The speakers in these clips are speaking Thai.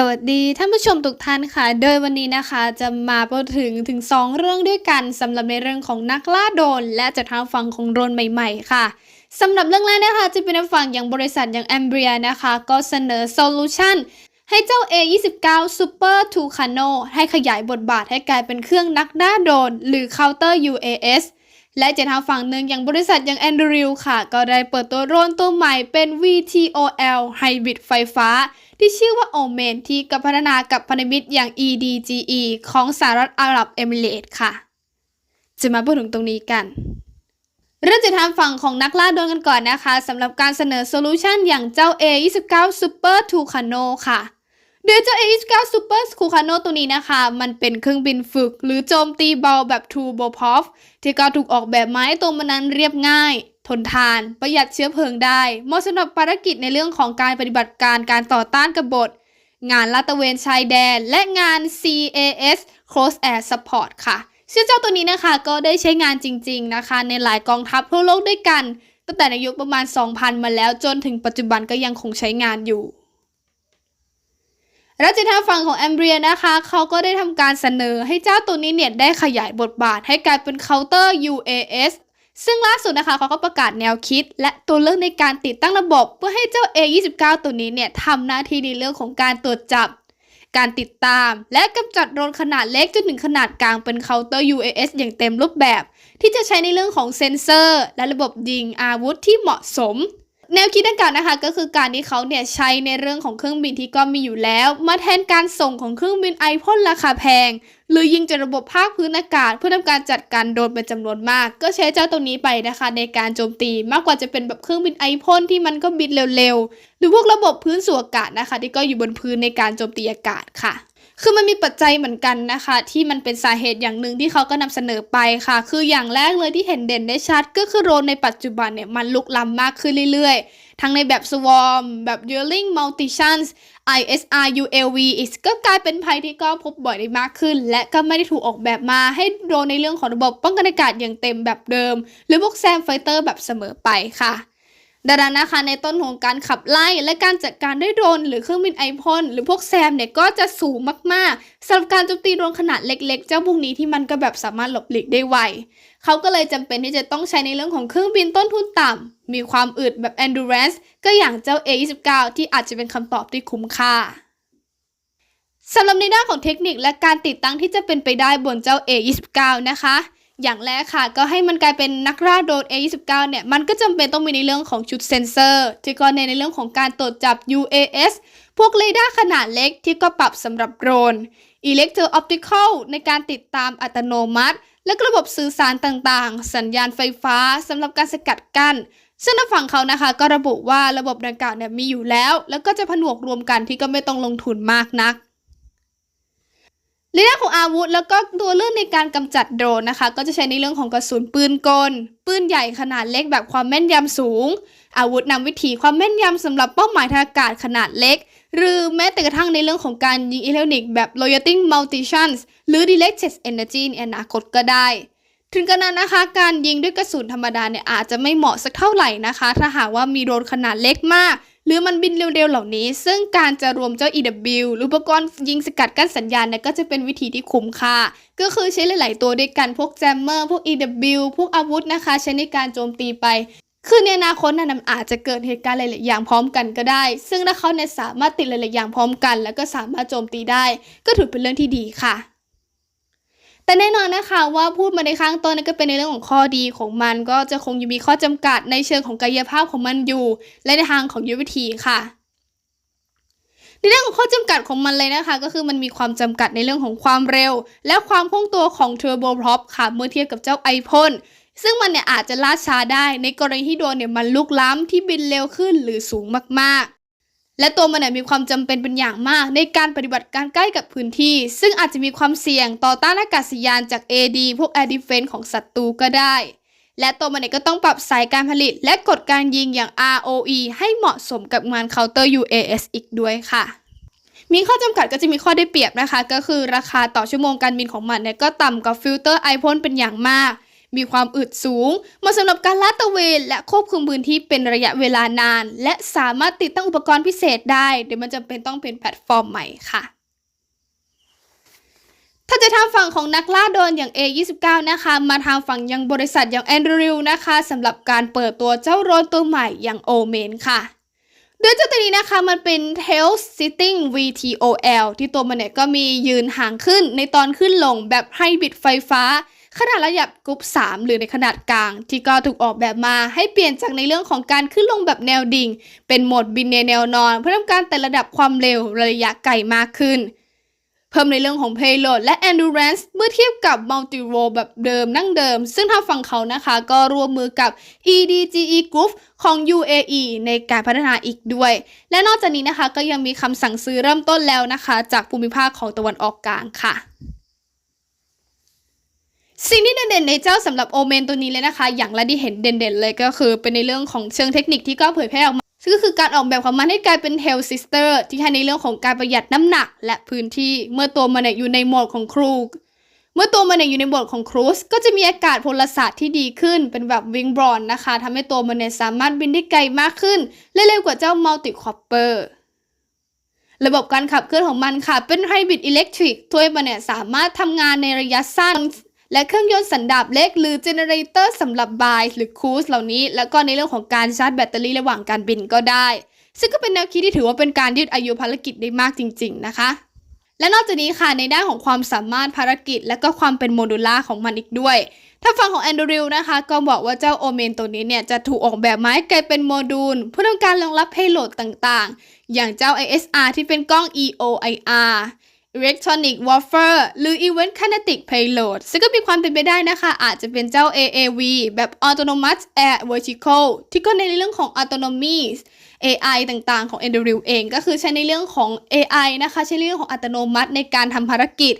สวัสดีท่านผู้ชมทุกท่านค่ะ โดยวันนี้นะคะจะมาพูดถึงถึง 2 เรื่องด้วยกันสำหรับในเรื่องของนักล่าโดน และจะทางฝั่งของโดนใหม่ ๆ ค่ะสำหรับเรื่องแรกนะคะจะเป็นทางฝั่งอย่างบริษัทอย่าง a m b r i a นะคะ ก็เสนอโซลูชันให้เจ้า A29 Super Tucano ให้ขยายบทบาทให้กลายเป็นเครื่องนักล่าโดน หรือ Counter UAS และจะทางฝั่งหนึ่งอย่างบริษัทอย่าง Andrew ค่ะ ก็ได้เปิดตัวโดรนตัวใหม่เป็น VTOL Hybrid ไฟฟ้า ที่ชื่อว่า Omen ที่กับพัฒนากับพันธมิตรอย่าง EDGE ของสหรัฐอาหรับเอมิเรตส์ค่ะ จะมาพูดถึงตรงนี้กันเริ่มจากทาฝั่งของนักล่าโดนกันก่อนนะคะสำหรับการเสนอโซลูชันอย่างเจ้า A29 Super Tucano ค่ะ โดยเจ้า A29 Super Tucano ตัวนี้นะคะ มันเป็นเครื่องบินฝึก หรือโจมตีเบาแบบ Turbopov ที่ก็ถูกออกแบบมาให้ตัวมันนั้นเรียบง่าย ทนทาน ประหยัดเชื้อเพลิงได้เหมาะสำหรับภารกิจในเรื่องของการปฏิบัติการการต่อต้านกบฏ งานลาดตระเวนชายแดน และงาน CAS Close Air Support ค่ะซึ่งเจ้าตัวนี้นะคะก็ได้ใช้งานจริง ๆนะคะ ในหลายกองทัพทั่วโลกด้วยกัน ตั้งแต่ในยุคประมาณ 2,000 มาแล้วจนถึงปัจจุบันก็ยังคงใช้งานอยู่ รัชทางฝั่งของแอมเบรียนะคะ เขาก็ได้ทำการเสนอให้เจ้าตัวนี้เนี่ยได้ขยายบทบาทให้กลายเป็นเคาน์เตอร์ UAS ซึ่งล่าสุดนะคะเขาก็ประกาศแนวคิด และตัวเลือกในการติดตั้งระบบ เพื่อให้เจ้า A29 ตัวนี้เนี่ยทำหน้าที่ในเรื่องของการตรวจจับ การติดตาม และกำจัดโดรนขนาดเล็กจนถึงขนาดกลางเป็นเคาน์เตอร์ UAS อย่างเต็มรูปแบบ ที่จะใช้ในเรื่องของเซ็นเซอร์ และระบบยิงอาวุธที่เหมาะสม แนวคิดดังกล่าวนะคะก็คือการที่เขาเนี่ยใช้ในเรื่องของเครื่องบินที่ก็มีอยู่แล้ว มาแทนการส่งของเครื่องบินไอพ่นราคาแพง หรือยิงจากระบบภาคพื้นอากาศ เพื่อทำการจัดการโดนเป็นจำนวนมาก ก็ใช้เจ้าตัวนี้ไปนะคะ ในการโจมตีมากกว่าจะเป็นแบบเครื่องบินไอพ่นที่มันก็บินเร็วๆ หรือพวกระบบพื้นสู่อากาศนะคะ ที่ก็อยู่บนพื้นในการโจมตีอากาศค่ะ คือมันมีปัจจัยเหมือนกันนะคะ ที่มันเป็นสาเหตุอย่างหนึ่งที่เขาก็นำเสนอไปค่ะ คืออย่างแรกเลยที่เห็นเด่นได้ชัด ก็คือโรนในปัจจุบันเนี่ยมันลุกล้ำมากขึ้นเรื่อยๆ ทั้งในแบบ swarm แบบ Yearling Multichance ISR UAV อีกก็กลายเป็นภัยที่ก็พบบ่อยได้มากขึ้น และก็ไม่ได้ถูกออกแบบมาให้โดรนในเรื่องของระบบป้องกันอากาศอย่างเต็มแบบเดิม หรือพวกแซมไฟเตอร์แบบเสมอไปค่ะ ดังนั้นนะคะในต้นของการขับไล่และการจัดการด้วยโดรนหรือเครื่องบินไอพ่นหรือพวกแซมเนี่ยก็จะสูงมากๆสำหรับการโจมตีโดรนขนาดเล็กๆ เจ้าพวกนี้ที่มันก็แบบสามารถหลบหลีกได้ไวเขาก็เลยจำเป็นที่จะต้องใช้ในเรื่องของเครื่องบินต้นทุนต่ำมีความอึดแบบ endurance ก็อย่างเจ้า A29 ที่อาจจะเป็นคำตอบที่คุ้มค่าสำหรับในด้านของเทคนิคและการติดตั้งที่จะเป็นไปได้บนเจ้า A29 นะคะ อย่างแรกค่ะ ก็ให้มันกลายเป็นนักล่าโดรน A29 เนี่ย มันก็จำเป็นต้องมีในเรื่องของชุดเซ็นเซอร์ที่ก็เน้นในเรื่องของการตรวจจับ UAS พวกเรดาร์ขนาดเล็กที่ก็ปรับสำหรับโดรน Electro Optical ในการติดตามอัตโนมัติ และระบบสื่อสารต่างๆ สัญญาณไฟฟ้าสำหรับการสกัดกั้นซึ่งทางฝั่งเขานะคะ ก็ระบุว่าระบบดังกล่าวเนี่ยมีอยู่แล้ว แล้วก็จะผนวกรวมกันที่ก็ไม่ต้องลงทุนมากนัก ในเรื่องของอาวุธแล้วก็ตัวเลือกในการกำจัดโดรนนะคะ ก็จะใช้ในเรื่องของกระสุนปืนกล ปืนใหญ่ขนาดเล็กแบบความแม่นยำสูง อาวุธนำวิถีความแม่นยำสำหรับเป้าหมายทางอากาศขนาดเล็ก หรือแม้แต่กระทั่งในเรื่องของการยิงอิเล็กทรอนิกส์แบบ Loyating Multichance หรือ Directed Energy ในอนาคตก็ได้ ถึงกระนั้นนะคะ การยิงด้วยกระสุนธรรมดาเนี่ยอาจจะไม่เหมาะสักเท่าไหร่นะคะ ถ้าหากว่ามีโดรนขนาดเล็กมาก หรือมันบินเร็วๆเหล่านี้ ซึ่งการจะรวมเจ้า EW หรืออุปกรณ์ยิงสกัดกั้นสัญญาณเนี่ยก็จะเป็นวิธีที่คุ้มค่า ก็คือใช้หลาย ๆ ตัวด้วยกันพวกแจมเมอร์พวก EW พวกอาวุธนะคะ ใช้ในการโจมตีไปคือในอนาคตนั้นอาจจะเกิดเหตุการณ์หลายๆอย่างพร้อมกันก็ได้ ซึ่งถ้าเขาเนี่ยสามารถติดหลายๆอย่างพร้อมกัน แล้วก็สามารถโจมตีได้ ก็ถือเป็นเรื่องที่ดีค่ะ แต่แน่นอนนะคะว่าพูดมาในข้างต้นนนก็เป็นในเรื่องของข้อดีของมันก็จะคงยังมีข้อจำกัดในเชิงของกายภาพของมันอยู่ และในทางของยุทธวิธีค่ะในเรื่องของข้อจำกัดของมันเลยนะคะ ก็คือมันมีความจำกัดในเรื่องของความเร็ว และความคล่องตัวของ Turbo Prop ค่ะเมื่อเทียบกับเจ้าไอพ่นซึ่งมันเนี่ยอาจจะล่าช้าได้ในกรณีที่โดรนเนี่ยมันลุกล้ำที่บินเร็วขึ้นหรือสูงมากๆ และตัวมันเนี่ยมีความจำเป็นเป็นอย่างมากในการปฏิบัติการใกล้กับพื้นที่ ซึ่งอาจจะมีความเสี่ยงต่อต้านอากาศยานจาก AD พวก Air Defense ของศัตรูก็ได้ และตัวมันเนี่ยก็ต้องปรับสายการผลิต และกฎการยิงอย่าง ROE ให้เหมาะสมกับงาน Counter UAS อีกด้วยค่ะมีข้อจำกัดก็จะมีข้อได้เปรียบนะคะ ก็คือราคาต่อชั่วโมงการบินของมันเนี่ยก็ต่ำกว่าฟิลเตอร์ไอพ่นเป็นอย่างมาก มีความอึดสูงเหมาะสำหรับการลาดตระเวนและควบคุมพื้นที่เป็นระยะเวลานาน และสามารถติดตั้งอุปกรณ์พิเศษได้โดยมันจำเป็นต้องเป็นแพลตฟอร์มใหม่ค่ะถ้าจะทางฝั่งของนักล่าโดนอย่าง A29 นะคะ มาทางฝั่งยังบริษัทอย่าง Andrew นะคะสำหรับการเปิดตัวเจ้าโดรนตัวใหม่อย่าง Omen ค่ะโดยเจ้าตัวนี้นะคะมันเป็น Tail Sitting VTOL ที่ตัวมันเนี่ยก็มียืนห่างขึ้นในตอนขึ้นลงแบบไฮบริดไฟฟ้า ขนาดระดับกรุ๊ป 3 หรือในขนาดกลาง ที่ก็ถูกออกแบบมาให้เปลี่ยนจากในเรื่องของการขึ้นลงแบบแนวดิ่ง เป็นโหมดบินในแนวนอน เพื่อทำการแต่ระดับความเร็วระยะไกลมากขึ้น เพิ่มในเรื่องของ payload และ endurance เมื่อเทียบกับ multi role แบบเดิมนั่งเดิม ซึ่งทางฝั่งเขานะคะก็ร่วมมือกับ EDGE Group ของ UAE ในการพัฒนาอีกด้วย และนอกจากนี้นะคะก็ยังมีคำสั่งซื้อเริ่มต้นแล้วนะคะ จากภูมิภาคของตะวันออกกลางค่ะ สิ่งที่เด่นๆในเจ้าสำหรับโอเมนตัวนี้เลยนะคะ อย่างแรกที่เห็นเด่นๆเลยก็คือเป็นในเรื่องของเชิงเทคนิคที่ก็เผยแพร่ออกมาซึ่งก็คือการออกแบบของมันให้กลายเป็น Tail Sister ที่ให้ในเรื่องของการประหยัดน้ำหนัก และพื้นที่เมื่อตัวมันอยู่ในโหมดของครูเมื่อตัวมันอยู่ในโหมดของครูซก็จะมีอากาศพลศาสตร์ที่ดีขึ้นเป็นแบบวิงบรอนนะคะทำให้ตัวมันเนี่ยสามารถบินได้ไกลมากขึ้นและเร็วกว่าเจ้า Multi Copper ระบบการขับเคลื่อนของมันค่ะ เป็นไฮบริดอิเล็กทริกถ้วยมันเนี่ยสามารถทำงานในระยะสั้น และเครื่องยนต์สันดาปเล็กหรือเจเนเรเตอร์สำหรับบายหรือคูสเหล่านี้ แล้วก็ในเรื่องของการชาร์จแบตเตอรี่ระหว่างการบินก็ได้ ซึ่งก็เป็นแนวคิดที่ถือว่าเป็นการยืดอายุภารกิจได้มากจริง ๆ นะคะ และนอกจากนี้ค่ะในด้านของความสามารถภารกิจ และก็ความเป็นโมดูล่าของมันอีกด้วย ถ้าฟังของแอนดรูนะคะ ก็บอกว่าเจ้าโอเมนตัวนี้เนี่ยจะถูกออกแบบมาให้กลายเป็นโมดูลเพื่อต้องการรองรับเพโลดต่างๆ อย่างเจ้า ISR ที่เป็นกล้อง EOIR Electronic Warfare หรือ Event Kinetic Payload ซึ่งก็มีความเป็นไปได้นะคะ อาจจะเป็นเจ้า AAV แบบ Autonomous Air Vertical ที่ก็ในเรื่องของ Autonomy AI ต่างๆของ n d r i l เอง ก็คือใช้ในเรื่องของ AI นะคะ ใช้ในเรื่องของอัตโนมัติในการทำภารกิจ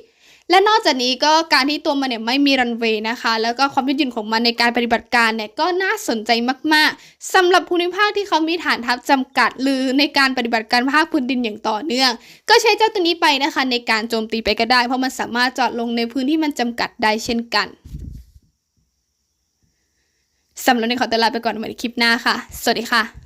และนอกจากนี้ก็การที่ตัวมันเนี่ยไม่มีรันเวย์นะคะ แล้วก็ความยืดหยุ่นของมันในการปฏิบัติการเนี่ยก็น่าสนใจมาก ๆสำหรับภูมิภาคที่เขามีฐานทัพจำกัด หรือในการปฏิบัติการภาคพื้นดินอย่างต่อเนื่อง ก็ใช้เจ้าตัวนี้ไปนะคะ ในการโจมตีไปก็ได้ เพราะมันสามารถจอดลงในพื้นที่มันจำกัดได้เช่นกันสำหรับในขอตัวลาไปก่อนเหมือนคลิปหน้าค่ะ สวัสดีค่ะ